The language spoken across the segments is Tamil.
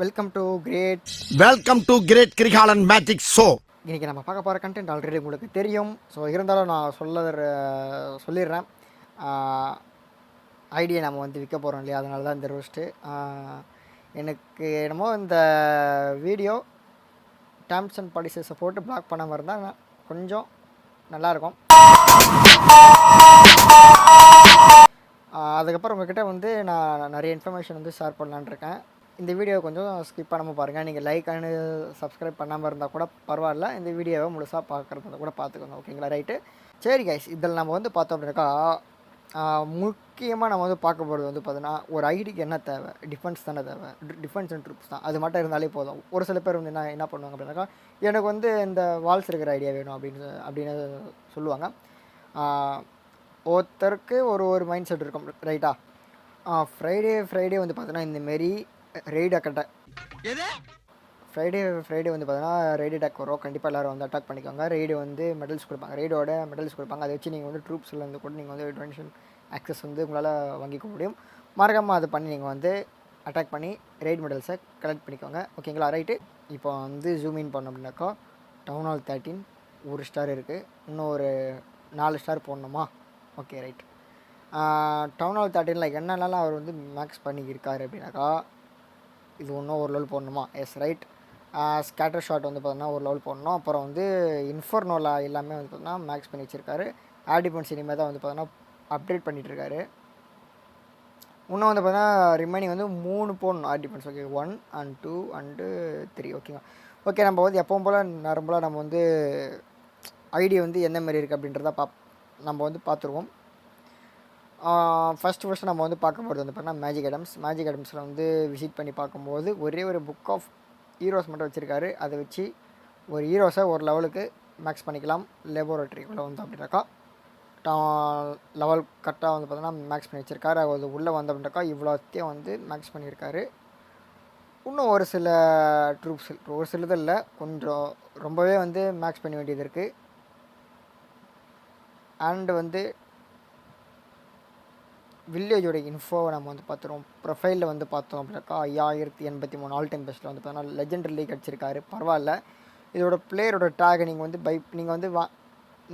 Welcome to great welcome to great Kirikalan magic show இன்றைக்கி நம்ம பார்க்க போகிற கண்டென்ட் ஆல்ரெடி உங்களுக்கு தெரியும். ஸோ இருந்தாலும் நான் சொல்ல சொல்லிடுறேன். ஐடியை நம்ம வந்து விற்க போகிறோம் இல்லையா? அதனால தான் இந்த ரோஸ்ட்டு எனக்கு என்னமோ இந்த வீடியோ டேர்ம்ஸ் அண்ட் பாலிசிஸை போட்டு பிளாக் பண்ணாமல் இருந்தால் கொஞ்சம் நல்லாயிருக்கும். அதுக்கப்புறம் உங்ககிட்ட வந்து நான் நிறைய இன்ஃபர்மேஷன் வந்து ஷேர் பண்ணலான்னு இருக்கேன். இந்த வீடியோவை கொஞ்சம் ஸ்கிப் பண்ணாமல் பாருங்கள் நீங்கள் லைக் அண்ட் சப்ஸ்கிரைப் பண்ணாமல் இருந்தால் கூட பரவாயில்ல. இந்த வீடியோவை முழுசாக பார்க்குறதா கூட பார்த்துக்கோங்க ஓகேங்களா ரைட்டு சரி கைஸ் இதில் நம்ம வந்து பார்த்தோம் அப்படின்னாக்கா முக்கியமாக நம்ம வந்து பார்க்க போகிறது வந்து பார்த்தீங்கன்னா ஒரு ஐடிக்கு என்ன தேவை? டிஃபென்ஸ் தானே தேவை. டிஃபென்ஸ் அண்ட் ட்ரூப்ஸ் தான். அது மட்டும் இருந்தாலே போதும். ஒரு சில பேர் வந்து என்ன என்ன பண்ணுவாங்க அப்படின்னாக்கா எனக்கு வந்து இந்த வால்ஸ் இருக்கிற ஐடியா வேணும் அப்படின்னு அப்படின்னு சொல்லுவாங்க. ஒருத்தருக்கு ஒரு ஒரு மைண்ட் செட் இருக்கும் ரைட்டா ஃப்ரைடே ஃப்ரைடே வந்து பார்த்தோன்னா இந்தமாரி ரெய்டு அக்கட்டை ஃப்ரைடே ஃப்ரைடே வந்து பார்த்தீங்கன்னா ரெய்டு அட்டாக் வரும். கண்டிப்பாக எல்லோரும் வந்து அட்டாக் பண்ணிக்கோங்க. ரெய்டு வந்து மெடல்ஸ் கொடுப்பாங்க. ரெய்டோட மெடல்ஸ் கொடுப்பாங்க. அதை வச்சு நீங்கள் வந்து ட்ரூப்ஸ்லேருந்து கூட நீங்கள் வந்து டொனேஷன் ஆக்சஸ் வந்து உங்களால் வாங்கிக்க முடியும். மறக்காமல் அதை பண்ணி நீங்கள் வந்து அட்டாக் பண்ணி ரெய்டு மெடல்ஸை கலெக்ட் பண்ணிக்கோங்க. ஓகேங்களா ரைட்டு இப்போ வந்து ஜூம் இன் பண்ணோம் அப்படின்னாக்கா டவுன் ஹால் தேர்ட்டின் ஒரு ஸ்டார் இருக்குது இன்னும் ஒரு நாலு ஸ்டார் போடணுமா? ஓகே ரைட் டவுன் ஹால் தேர்ட்டினில் என்னென்னலாம் அவர் வந்து மேக்ஸ் பண்ணியிருக்காரு அப்படின்னாக்கா இது ஒன்றும் ஒரு லெவல் போடணுமா? எஸ் ரைட் ஸ்கேட்டர் ஷாட் வந்து பார்த்தீங்கன்னா ஒரு லெவல் போடணும். அப்புறம் வந்து இன்ஃபர்னோலா எல்லாமே வந்து பார்த்தீங்கன்னா மேக்ஸ் பண்ணி வச்சிருக்காரு. ஆடிபன்ஸ் இனிமேல் தான் வந்து பார்த்தீங்கன்னா அப்டேட் பண்ணிகிட்ருக்காரு இன்னும் வந்து பார்த்தீங்கன்னா ரிமைனிங் வந்து மூணு போடணும். ஆடிபன்ஸ் okay one and two and three ஓகேங்க ஓகே நம்ம வந்து எப்பவும் போல் நார்மலாக நம்ம வந்து ஐடியா வந்து எந்த மாதிரி இருக்குது அப்படின்றத பா நம்ம வந்து பார்த்துருவோம். ஃபஸ்ட்டு ஃபஸ்ட்டு நம்ம வந்து பார்க்க போகிறது வந்து பார்த்தீங்கன்னா மேஜிக் ஐட்டம்ஸ் மேஜிக் ஐட்டம்ஸில் வந்து விசிட் பண்ணி பார்க்கும்போது ஒரே ஒரு புக் ஆஃப் ஹீரோஸ் மட்டும் வச்சுருக்காரு. அதை வச்சு ஒரு ஹீரோஸை ஒரு லெவலுக்கு மேக்ஸ் பண்ணிக்கலாம். லெபோரட்டரிக்குள்ளே வந்து அப்படின்னாக்கா லெவல் கரெக்டாக வந்து பார்த்தீங்கன்னா மேக்ஸ் பண்ணி வச்சுருக்காரு. அது உள்ளே வந்து அப்படின்னாக்கா இவ்வளோத்தையும் வந்து மேக்ஸ் பண்ணியிருக்காரு. இன்னும் ஒரு சில ட்ரூப்ஸ் ஒரு சிலது இல்லை. கொஞ்சம் ரொம்பவே வந்து மேக்ஸ் பண்ண வேண்டியது இருக்குது அண்டு வந்து வில்லேஜோட இன்ஃபோவை நம்ம வந்து பார்த்துருவோம். ப்ரொஃபைலில் வந்து பார்த்தோம் அப்படின்னாக்கா ஐயாயிரத்தி எண்பத்தி மூணு ஆல் டைம் பெஸ்ட்டில் வந்து பார்த்தோம்னா லெஜெண்ட் லீக் அடிச்சிருக்காரு. பரவாயில்ல. இதோட பிளேயரோட டேகை நீங்கள் வந்து பை நீங்கள் வந்து வா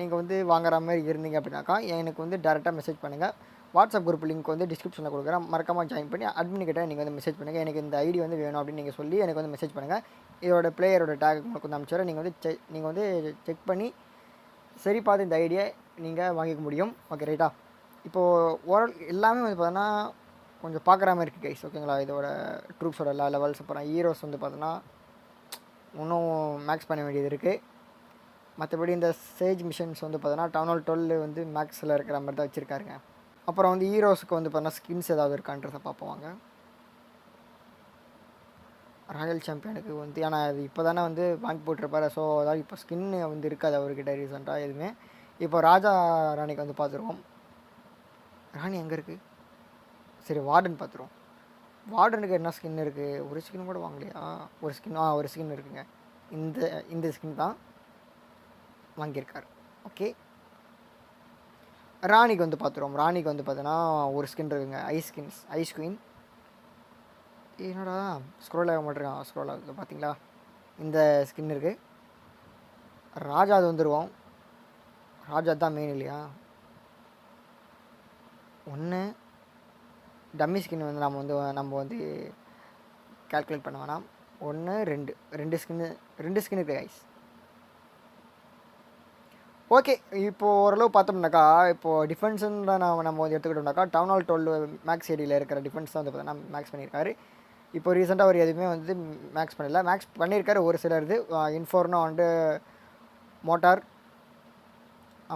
நீங்கள் வந்து வாங்குற மாதிரி இருந்தீங்க அப்படின்னாக்கா எனக்கு வந்து டேரெக்டாக மெசேஜ் பண்ணுங்கள் வாட்ஸ்அப் குரூப் லிங்க் வந்து டிஸ்கிரிப்ஷனில் கொடுக்குறேன். மறக்காமல் ஜாயின் பண்ணி அட்மின் கிட்ட நீங்கள் வந்து மெசேஜ் பண்ணுங்கள் எனக்கு இந்த ஐடி வந்து வேணும் அப்படின்னு நீங்கள் சொல்லி எனக்கு வந்து மெசேஜ் பண்ணுங்கள் இதோட பிளேயரோட டேக் உங்களுக்கு வந்து அனுப்பிச்சிடுறேன் நீங்கள் வந்து செக் நீங்கள் வந்து செக் பண்ணி சரி பார்த்து இந்த ஐடியை நீங்கள் வாங்கிக்க முடியும். ஓகே ரைட்டா இப்போது ஓரல் எல்லாமே வந்து பார்த்தோன்னா கொஞ்சம் பார்க்குற மாதிரி இருக்குது கைஸ் ஓகேங்களா இதோட ட்ரூப்ஸோட எல்லா லெவல்ஸ் அப்புறம் ஹீரோஸ் வந்து பார்த்தோன்னா இன்னும் மேக்ஸ் பண்ண வேண்டியது இருக்குது மற்றபடி இந்த சேஜ் மிஷின்ஸ் வந்து பார்த்தோன்னா டவுன் ஹால் டுவெல் வந்து மேக்ஸில் இருக்கிற மாதிரி தான் வச்சுருக்காருங்க. அப்புறம் வந்து ஹீரோஸுக்கு வந்து பார்த்தோன்னா ஸ்கின்ஸ் ஏதாவது இருக்கான்றதை பார்ப்போம் ராயல் சாம்பியனுக்கு வந்து ஏன்னா அது இப்போ தானே வந்து வாங்கி போட்டிருப்பாரு. ஸோ அதாவது இப்போ ஸ்கின்னு வந்து இருக்காது அவர்கிட்ட ரீசெண்டாக எதுவுமே. இப்போ ராஜா ராணிக்கு வந்து பார்த்துருவோம் ராணி எங்கே இருக்குது சரி வார்டன் பார்த்துருவோம் வார்டனுக்கு என்ன ஸ்கின் இருக்குது ஒரு ஸ்கின் கூட வாங்கலையா? ஒரு ஸ்கின் ஆ ஒரு ஸ்கின் இருக்குங்க. இந்த இந்த ஸ்கின் தான் வாங்கியிருக்கார். ஓகே ராணிக்கு வந்து பார்த்துருவோம் ராணிக்கு வந்து பார்த்தோன்னா ஒரு ஸ்கின் இருக்குங்க. ஐஸ் ஸ்கின்ஸ் ஐஸ் குயின் என்னடா? ஸ்க்ரோல் ஆக மாட்டேருக்கான் ஸ்க்ரோல் ஆகுது. பார்த்தீங்களா இந்த ஸ்கின் இருக்குது ராஜா அது வந்துடுவோம் ராஜா தான் மெயின் இல்லையா? ஒன்று டம்மி ஸ்கின் வந்து நம்ம வந்து நம்ம வந்து கால்குலேட் பண்ண வேணாம். ஒன்று ரெண்டு. ரெண்டு ஸ்கின்னு ரெண்டு ஸ்கின் இருக்குது ஐஸ் ஓகே இப்போது ஓரளவு பார்த்தோம்னாக்கா இப்போது டிஃபென்ஸுன்னு நம்ம நம்ம வந்து எடுத்துக்கிட்டோம்னாக்கா டவுன் ஹால் டுவெல் மேக்ஸ் ஏரியில் இருக்கிற டிஃபென்ஸ் தான் வந்து பார்த்தீங்கன்னா மேக்ஸ் பண்ணியிருக்காரு. இப்போ ரீசெண்டாக அவர் எதுவுமே வந்து மேக்ஸ் பண்ணல. மேக்ஸ் பண்ணியிருக்காரு ஒரு சிலர் இது. இன்ஃபோர்னோ வந்து மோட்டார்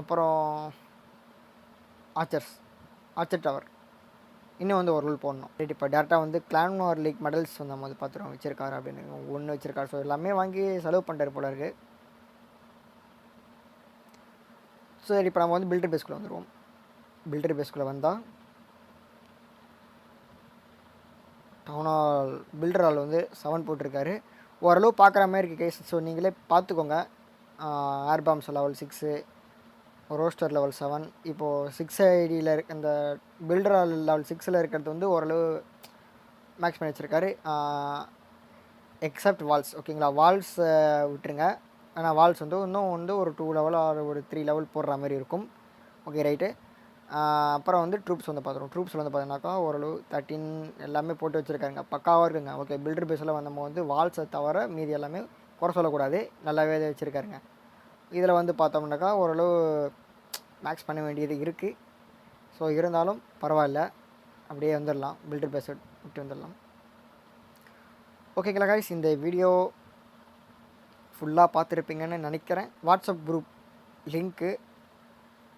அப்புறம் ஆச்சர்ஸ் ஆச்சர் டவர் இன்னும் வந்து ஒரு ரூல் போடணும். ரைட் இப்போ டேரெக்டாக வந்து கிளான் வார் லீக் மெடல்ஸ் வந்து நம்ம வந்து பார்த்துருவோம். வச்சிருக்காரு அப்படின்னு ஒன்று வச்சிருக்காரு. ஸோ எல்லாமே வாங்கி செலவு பண்ணுறாரு போல இருக்குது சரி இப்போ நம்ம வந்து பில்டர் பேஸ்குள்ளே வந்துடுவோம் பில்டர் பேஸ்குள்ளே வந்தால் டவுன் ஹால் பில்டர் ஹால் வந்து செவன் போட்டிருக்காரு. ஓரளவு பார்க்குற மாதிரி இருக்குது கேஸ் ஸோ நீங்களே பார்த்துக்கோங்க. Air bombs level six roaster level seven இப்போது சிக்ஸ் ஐடியில் இருக்க இந்த பில்டர் லெவல் சிக்ஸில் இருக்கிறது வந்து ஓரளவு மேக்ஸ் பண்ணி வச்சுருக்காரு. எக்ஸப்ட் வால்ஸ் ஓகேங்களா வால்ஸ் விட்டுருங்க. ஆனால் வால்ஸ் வந்து இன்னும் வந்து ஒரு டூ லெவல் ஆர் ஒரு த்ரீ லெவல் போடுற மாதிரி இருக்கும். ஓகே ரைட்டு அப்புறம் வந்து ட்ரூப்ஸ் வந்து பார்த்துருவோம். ட்ரூப்ஸில் வந்து பார்த்தீங்கன்னாக்கா ஓரளவு தேர்ட்டின் எல்லாமே போட்டு வச்சுருக்காங்க பக்காவாக இருக்குங்க. ஓகே பில்டர் பேஸில் நம்ம வந்து வால்ஸை தவிர மீதி எல்லாமே குறை சொல்லக்கூடாது. நல்லாவே வச்சுருக்காருங்க. இதில் வந்து பார்த்தோம்னாக்கா ஓரளவு மேக்ஸ் பண்ண வேண்டியது இருக்குது ஸோ இருந்தாலும் பரவாயில்ல. அப்படியே வந்துடலாம் பில்டர் பேஸ் விட்டு வந்துடலாம் ஓகேங்களா கைஸ் இந்த வீடியோ ஃபுல்லாக பார்த்துருப்பீங்கன்னு நினைக்கிறேன். வாட்ஸ்அப் குரூப் லிங்க்கு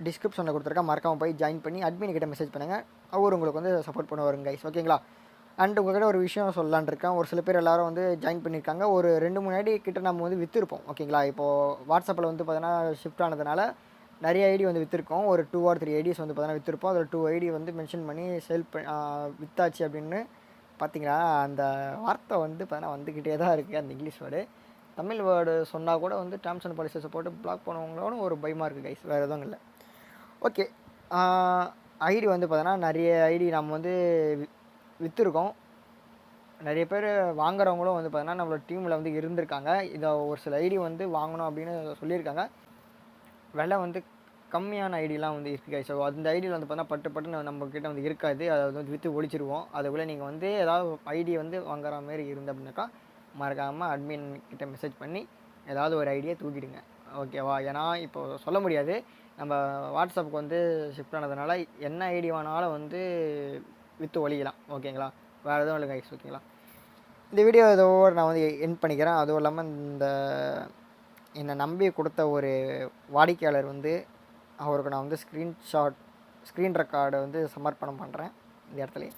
டிஸ்கிரிப்ஷனில் கொடுத்துருக்கேன். மறக்காமல் போய் ஜாயின் பண்ணி அட்மின் கிட்ட மெசேஜ் பண்ணுங்கள் அவர் உங்களுக்கு வந்து சப்போர்ட் பண்ணுவாருங்க கைஸ் ஓகேங்களா அண்ட் உங்ககிட்ட ஒரு விஷயம் சொல்லலான்னு இருக்கேன் ஒரு சில பேர் எல்லாரும் வந்து ஜாயின் பண்ணியிருக்காங்க. ஒரு ரெண்டு மூணு ஐடி கிட்ட நம்ம வந்து விற்றுருப்போம் ஓகேங்களா? இப்போது வாட்ஸ்அப்பில் வந்து பார்த்தீங்கன்னா ஷிஃப்ட் ஆனதுனால நிறைய ஐடி வந்து விற்றுருக்கோம் ஒரு டூ ஆர் த்ரீ ஐடிஸ் வந்து பார்த்தீங்கன்னா விற்றுருப்போம் அதில் டூ ஐடி வந்து மென்ஷன் பண்ணி செல் விற்றாச்சு அப்படின்னு பார்த்தீங்கன்னா அந்த வார்த்தை வந்து பார்த்தீங்கன்னா வந்துக்கிட்டே தான் இருக்குது அந்த இங்கிலீஷ் வேர்டு. தமிழ் வேர்டு சொன்னால் கூட வந்து டேர்ம்ஸ் அண்ட் பாலிசிஸை போட்டு பிளாக் பண்ணவங்களோட ஒரு பயமாக இருக்குது கைஸ் வேறு எதுவும் இல்லை. ஓகே ஐடி வந்து பார்த்தோன்னா நிறைய ஐடி நம்ம வந்து விற்றுருக்கோம் நிறைய பேர் வாங்குறவங்களும் வந்து பார்த்தீங்கன்னா நம்மளோட டீமில் வந்து இருந்திருக்காங்க. இதை ஒரு சில ஐடி வந்து வாங்கணும் அப்படின்னு சொல்லியிருக்காங்க. விலை வந்து கம்மியான ஐடிலாம் வந்து இருக்குது ஸோ அந்த ஐடியில் வந்து பார்த்தா பட்டு பட்டு நம்மக்கிட்ட வந்து இருக்காது. அதை வந்து விற்று ஒழிச்சிருவோம். அதுக்குள்ளே நீங்கள் வந்து ஏதாவது ஐடி வந்து வாங்குற மாதிரி இருந்து அப்படின்னாக்கா மறக்காமல் அட்மின் கிட்ட மெசேஜ் பண்ணி ஏதாவது ஒரு ஐடியை தூக்கிடுங்க. ஓகேவா ஏன்னா இப்போ சொல்ல முடியாது. நம்ம வாட்ஸ்அப்புக்கு வந்து ஷிஃப்ட் ஆனதுனால என்ன ஐடி வேணாலும் வந்து விற்று ஒழிக்கலாம் ஓகேங்களா? வேறு எதுவும் இல்லை கைஸ் ஓகேங்களா? இந்த வீடியோ இதோடு நான் வந்து என் பண்ணிக்கிறேன். அதுவும் இல்லாமல் இந்த என்னை நம்பி கொடுத்த ஒரு வாடிக்கையாளர் வந்து அவருக்கு நான் வந்து ஸ்க்ரீன்ஷாட் ஸ்க்ரீன் ரெக்கார்டை வந்து சமர்ப்பணம் பண்ணுறேன் இந்த இடத்துல.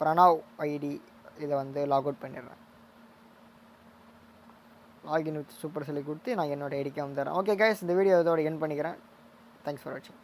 பிரணவ் ஐடி இதை வந்து லாக் அவுட் பண்ணிடுறேன். லாகின் வித் சூப்பர் சொல்லி கொடுத்து நான் என்னோட ஐடிக்கு வந்துடுறேன் ஓகே கைஸ் இந்த வீடியோ இதோட என் பண்ணிக்கிறேன். தேங்க்ஸ் ஃபார் வாட்சிங்